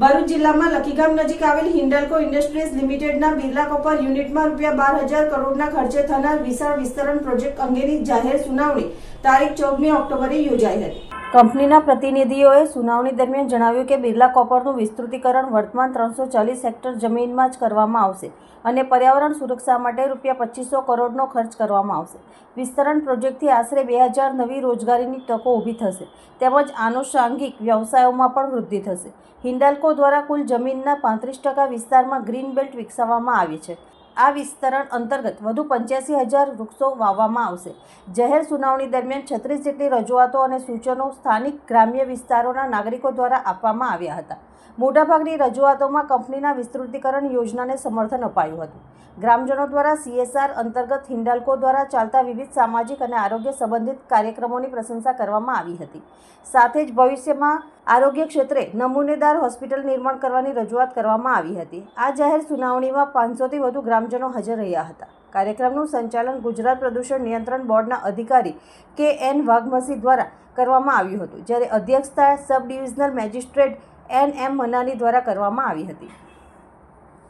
ભરૂચ જિલ્લામાં લખીગામ નજીક આવેલ હિન્ડલકો ઇન્ડસ્ટ્રીઝ લિમિટેડના બિરલા કોપર યુનિટમાં રૂપિયા બાર હજાર કરોડના ખર્ચે થનાર વિશાળ વિસ્તરણ પ્રોજેક્ટ અંગેની જાહેર સુનાવણી તારીખ ચૌદમી ઓક્ટોબરે યોજાઈ હતી. કંપનીના પ્રતિનિધિઓએ સુનાવણી દરમિયાન જણાવ્યું કે બિરલા કોપરનું વિસ્તૃતીકરણ વર્તમાન ત્રણસો ચાલીસ હેક્ટર જમીનમાં જ કરવામાં આવશે અને પર્યાવરણ સુરક્ષા માટે રૂપિયા પચીસો કરોડનો ખર્ચ કરવામાં આવશે. વિસ્તરણ પ્રોજેક્ટથી આશરે બે હજાર નવી રોજગારીની તકો ઊભી થશે તેમજ આનુષાંગિક વ્યવસાયોમાં પણ વૃદ્ધિ થશે. હિન્ડાલ્કો દ્વારા કુલ જમીનના પાંત્રીસ ટકા વિસ્તારમાં ગ્રીન બેલ્ટ વિકસાવવામાં આવી છે. આ વિસ્તરણ અંતર્ગત વધુ પંચ્યાસી હજાર વૃક્ષો વાવવામાં આવશે. જાહેર સુનાવણી દરમિયાન છત્રીસ જેટલી રજૂઆતો અને સૂચનો સ્થાનિક ગ્રામ્ય વિસ્તારોના નાગરિકો દ્વારા આપવામાં આવ્યા હતા. મોટાભાગની રજૂઆતોમાં કંપનીના વિસ્તૃતીકરણ યોજનાને સમર્થન અપાયું હતું. ગ્રામજનો દ્વારા સીએસઆર અંતર્ગત હિન્ડાલ્કો દ્વારા ચાલતા વિવિધ સામાજિક અને આરોગ્ય સંબંધિત કાર્યક્રમોની પ્રશંસા કરવામાં આવી હતી. સાથે જ ભવિષ્યમાં આરોગ્ય ક્ષેત્રે નમૂનેદાર હોસ્પિટલ નિર્માણ કરવાની રજૂઆત કરવામાં આવી હતી. આ જાહેર સુનાવણીમાં પાંચસોથી વધુ ગ્રામજનો હાજર રહ્યા હતા. કાર્યક્રમનું સંચાલન ગુજરાત પ્રદૂષણ નિયંત્રણ બોર્ડના અધિકારી કે એન વાઘમસી દ્વારા કરવામાં આવ્યું હતું, જ્યારે અધ્યક્ષતા sub divisional magistrate N M Manani દ્વારા કરવામાં આવી હતી.